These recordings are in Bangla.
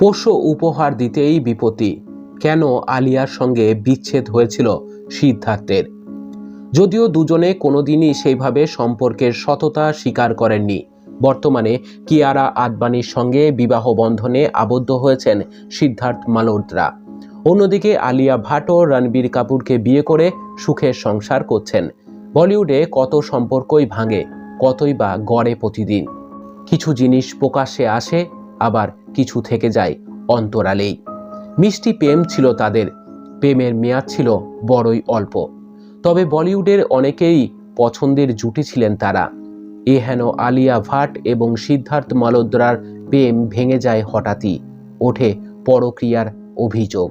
পোষ্য উপহার দিতেই বিপত্তি। কেন আলিয়ার সঙ্গে বিচ্ছেদ হয়েছিল সিদ্ধার্থের? যদিও দুজনে কোনোদিনই সেইভাবে সম্পর্কের সততা স্বীকার করেননি। বর্তমানে কিয়ারা আদবানির সঙ্গে বিবাহ বন্ধনে আবদ্ধ হয়েছেন সিদ্ধার্থ মালোত্রা অন্যদিকে আলিয়া ভাটও রণবীর কাপুরকে বিয়ে করে সুখের সংসার করছেন। বলিউডে কত সম্পর্কই ভাঙে, কতই বা গড়ে প্রতিদিন। কিছু জিনিস প্রকাশ্যে আসে, আবার কিছু থেকে যায় অন্তরালেই। মিষ্টি প্রেম ছিল তাদের, প্রেমের মেয়াদ ছিল বড়ই অল্প। তবে বলিউডের অনেকেই পছন্দের জুটি ছিলেন তারা। এ হেন আলিয়া ভাট এবং সিদ্ধার্থ মালোদ্রার প্রেম ভেঙে যায় হঠাৎই, ওঠে পরক্রিয়ার অভিযোগ।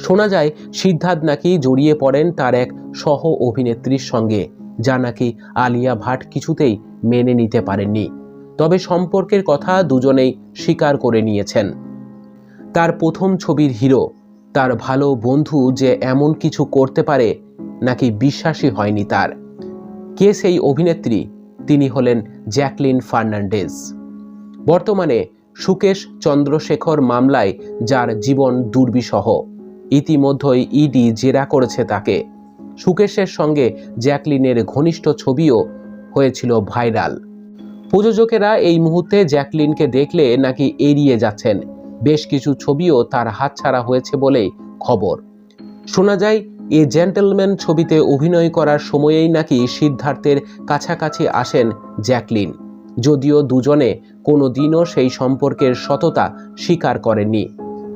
শোনা যায়, সিদ্ধার্থ নাকি জড়িয়ে পড়েন তার এক সহ অভিনেত্রীর সঙ্গে, যা নাকি আলিয়া ভাট কিছুতেই মেনে নিতে পারেননি। তবে সম্পর্কের কথা দুজনেই স্বীকার করে নিয়েছেন। তার প্রথম ছবির হিরো, তার ভালো বন্ধু যে এমন কিছু করতে পারে নাকি বিশ্বাসই হয়নি তার। কে সেই অভিনেত্রী? তিনি হলেন জ্যাকলিন ফার্নান্ডেজ। বর্তমানে সুকেশ চন্দ্রশেখর মামলায় যার জীবন দুর্বিষহ। ইতিমধ্যেই ইডি জেরা করেছে তাকে। সুকেশের সঙ্গে জ্যাকলিনের ঘনিষ্ঠ ছবিও হয়েছিল ভাইরাল। প্রযোজকেরা এই মুহূর্তে জ্যাকলিনকে দেখলে নাকি এড়িয়ে যাচ্ছেন। বেশ কিছু ছবিও তার হাতছাড়া হয়েছে বলেই খবর। শোনা যায়, এ জেন্টলম্যান ছবিতে অভিনয় করার সময়েই নাকি সিদ্ধার্থের কাছাকাছি আসেন জ্যাকলিন। যদিও দুজনে কোনো দিনও সেই সম্পর্কের সততা স্বীকার করেননি।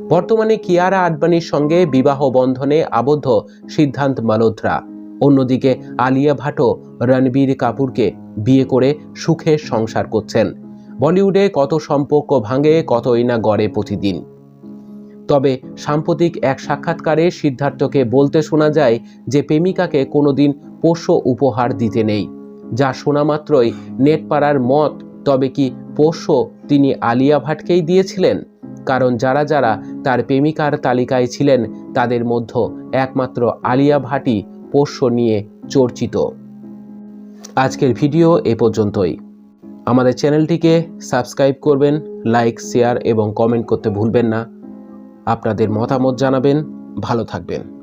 বর্তমানে কিয়ারা আডবাণীর সঙ্গে বিবাহ বন্ধনে আবদ্ধ সিদ্ধান্ত মালোত্রা অন্যদিকে আলিয়া ভাটও রণবীর কাপুরকে বিয়ে করে সুখে সংসার করছেন। বলিউডে কত সম্পর্ক ভাঙে, কতই না গড়ে প্রতিদিন। তবে সাম্প্রতিক এক সাক্ষাৎকারে সিদ্ধার্থকে বলতে শোনা যায় যে প্রেমিকাকে কোনোদিন পোষ্য উপহার দিতে নেই, যা শোনা মাত্রই নেটপাড়ার মত। তবে কি পোষ্য তিনি আলিয়া ভাটকেই দিয়েছিলেন? কারণ যারা যারা তার প্রেমিকার তালিকায় ছিলেন, তাদের মধ্যে একমাত্র আলিয়া ভাটই পোষ্য নিয়ে চর্চিত। আজকের ভিডিও এ পর্যন্তই। আমাদের চ্যানেলটিকে সাবস্ক্রাইব করবেন, লাইক, শেয়ার এবং কমেন্ট করতে ভুলবেন না। আপনাদের মতামত জানাবেন। ভালো থাকবেন।